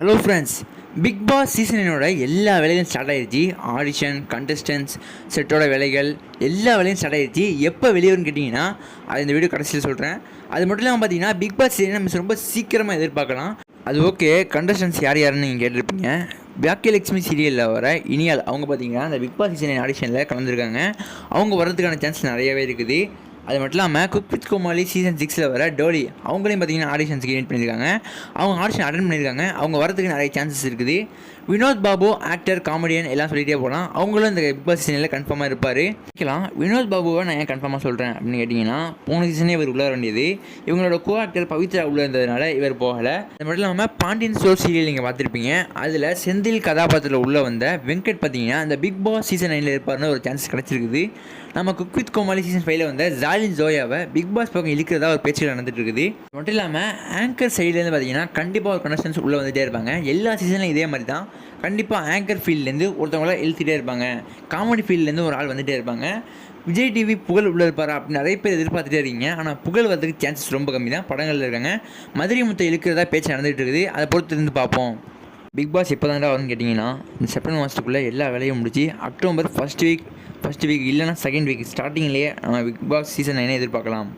Hello friends big pass சீசனோட எல்லா வேலையும் ஸ்டார்ட் ஆயிடுச்சு ஆடிஷன் கண்டஸ்டன்ஸ் செட்டோட வேலைகள் எல்லா வேலையும் ஸ்டார்ட் ஆயிடுச்சு எப்போ வெளியேறும்னு கேட்டிங்கன்னா அது இந்த வீடியோ கடைசியில் சொல்கிறேன் அது மட்டும் இல்லாமல் பார்த்தீங்கன்னா பிக் பாஸ் சீசன் நம்ம ரொம்ப சீக்கிரமாக எதிர்பார்க்கலாம். அது ஓகே கண்டஸ்டன்ஸ் யார் யாருன்னு நீங்கள் கேட்டிருப்பீங்க. பாக்கியலட்சுமி சீரியலில் வர இனியால் அவங்க பார்த்தீங்கன்னா அந்த பிக் பாஸ் சீசன் ஆடிஷனில் கலந்துருக்காங்க. அவங்க வர்றதுக்கான சான்ஸ் நிறையவே இருக்குது. அது மட்டும் இல்லாமல் குக் வித் கோமாளி சீசன் சிக்ஸில் வர டோலி அவங்களையும் பார்த்தீங்கன்னா ஆடிஷன்ஸ்க்கு இன்வைட் பண்ணியிருக்காங்க. அவங்க ஆடிஷன் அட்டன் பண்ணியிருக்காங்க. அவங்க வரதுக்கு நிறைய சான்சஸ் இருக்குது. வினோத் பாபு ஆக்டர் காமெடியன் எல்லாம் சொல்லிகிட்டே போகலாம் அவங்களும் இந்த பிக் பாஸ் சீசனில் கன்ஃபார்மாக இருப்பார். கேட்கலாம் வினோத் பாபுவை நான் ஏன் கன்ஃபார்மாக சொல்கிறேன் அப்படின்னு கேட்டிங்கன்னா போன சீசனே இவர் உள்ளார வேண்டியது. இவங்களோட கோ ஆக்டர் பவித்ரா உள்ள இருந்ததுனால இவர் போகலை. அது மட்டும் இல்லாமல் பாண்டியன் ஸ்டோர் சீரியல் நீங்கள் பார்த்துருப்பீங்க. அதில் செந்தில் கதாபாத்திரத்தில் உள்ள வந்த வெங்கட் பார்த்தீங்கன்னா அந்த பிக் பாஸ் சீசன் நைனில் இருப்பார்னு ஒரு சான்ஸ் கிடச்சிருக்குது. நம்ம குக் வித் கோமாளி சீசன் ஃபைவ்ல வந்த ஜாலின் ஜோயாவை பிக் பாஸ் பக்கம் இழுக்கிறதா ஒரு பேச்சுகள் நடந்துட்டு இருக்குது மட்டும் இல்லாமல் ஆங்கர் சைட்லேருந்து பார்த்தீங்கன்னா கண்டிப்பாக ஒரு கனெக்ஷன்ஸ் உள்ளே வந்துட்டே இருப்பாங்க. எல்லா சீசன்லையும் இதே மாதிரி தான் கண்டிப்பாக ஆங்கர் ஃபீல்ட்லேருந்து ஒருத்தவங்கள இழுத்துட்டே இருப்பாங்க. காமெடி ஃபீல்ட்லேருந்து ஒரு ஆள் வந்துட்டே இருப்பாங்க. விஜய் டிவி புகழ் உள்ள இருப்பார் அப்படின்னு நிறைய பேர் எதிர்பார்த்துட்டே இருக்கீங்க. ஆனால் புகழ் வரதுக்கு சான்சஸ் ரொம்ப கம்மி தான் படங்களில் இருக்காங்க. மதுரை முத்தை இழுக்கிறதா பேச்சு நடந்துகிட்டு இருக்குது அதை பொறுத்து இருந்து பார்ப்போம். பிக் பாஸ் எப்போ தான்டா வரும்னு கேட்டிங்கன்னா இந்த செப்டம்பர் மாதத்துக்குள்ளே எல்லா வேலையும் முடிச்சு October first week first week இல்லைனா செகண்ட் வீக் ஸ்டார்டிங்லேயே நம்ம பிக் பாஸ் சீசன் என்ன எதிர்பார்க்கலாம்.